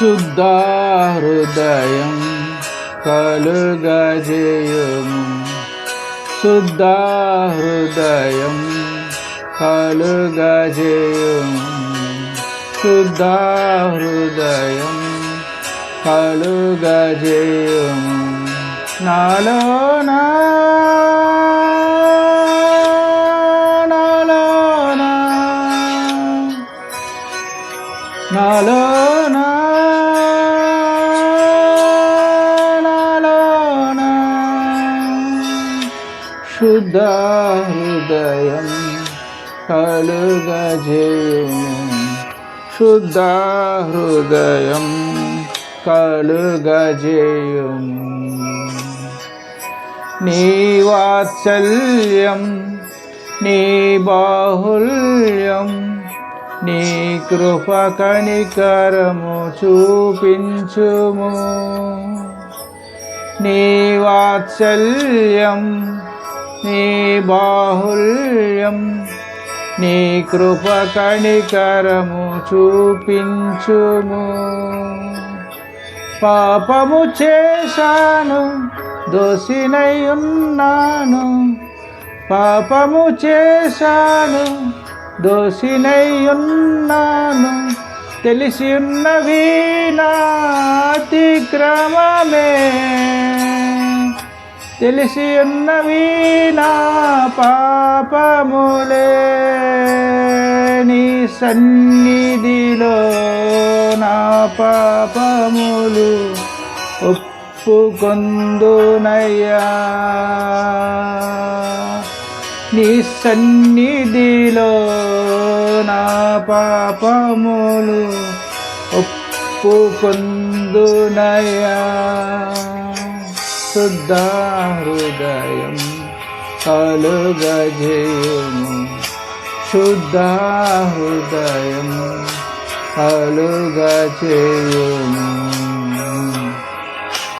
శుద్ధ హృదయం కలుగజేయుము శుద్ధ హృదయం కలుగజేయుము శుద్ధ హృదయం కలుగజేయుము నాలోనా నాలోనా నాలోనా నాలోనా శుద్ధ హృదయం కలుగజేయుము శుద్ధ హృదయం కలుగజేయుము నీ వాత్సల్యం నీ బాహుల్యం నీ కృప కనికరము చూపించుము. నీ వాత్సల్యం నీ బాహుల్యం నీ కృప కనికరము చూపించుము. పాపము చేశాను దోషినై ఉన్నాను. పాపము చేశాను దోషినయ్యున్నాను తెలిసి ఉన్నవి నా అతిక్రమమే తెలిసి ఉన్నవి నా పాపములే నీ సన్నిధిలో నా పాపములు ఒప్పుకొందునయ్యా. నీ సన్నిధిలో నా పాపములు ఒప్పుకొందునయా శుద్ధ హృదయం కలుగజేయుము. శుద్ధ హృదయం